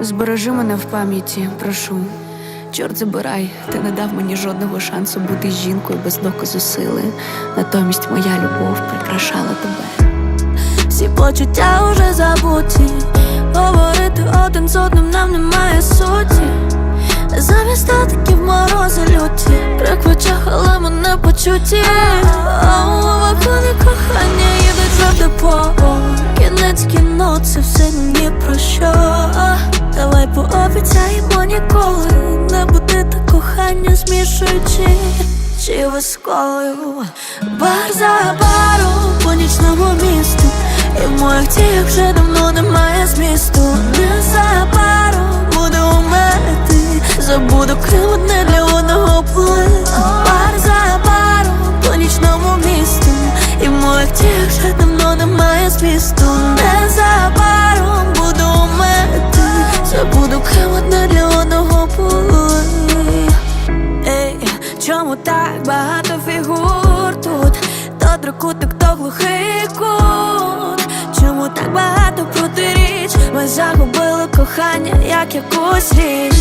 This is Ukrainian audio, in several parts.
Збережи мене в пам'яті, прошу. Чорт забирай, ти не дав мені жодного шансу бути жінкою без доказу сили. Натомість моя любов прикрашала тебе. Всі почуття уже забуті. Говорити один з одним нам немає суті. Замість статиків морози люті, Крик в очах, але ми не почуті. Пообіцяємо ніколи не буде та кохання, змішуючи чи висколою. Бар за баром по нічному місту. І в моїх діях вже давно немає змісту. Незабаром буду умерти. Забуду Крим одне для одного плив. Бар за баром по нічному місту. І в моїх діях вже давно немає змісту. Чому так багато фігур тут? То трикутик, то глухий кут. Чому так багато протиріч? Ми загубили кохання, як якусь річ.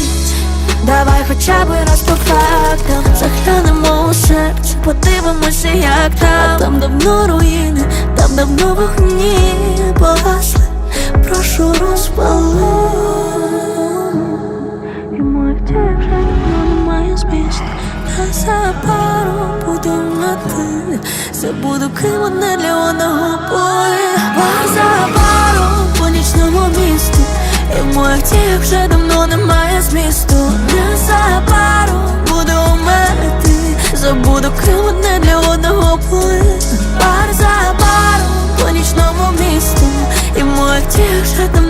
Давай хоча б раз по фактам. Заглянемо у серце, подивимося, як там. А Там давно руїни, там давно вогні Незабаром буду мати. Забуду Крим одне для одного поля Бар за баром по нічному місту. І в моїх діях вже давно немає змісту. Незабаром буду умерти Забуду Крим одне для одного поля Бар за по нічному місту. І в моїх діях вже давно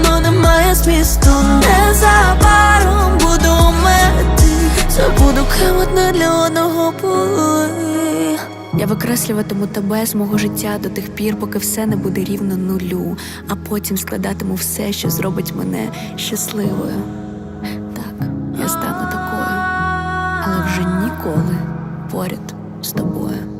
Я викреслюватиму тебе з мого життя до тих пір, поки все не буде рівно нулю, а потім складатиму все, що зробить мене щасливою. Так, я стану такою, але вже ніколи поряд з тобою.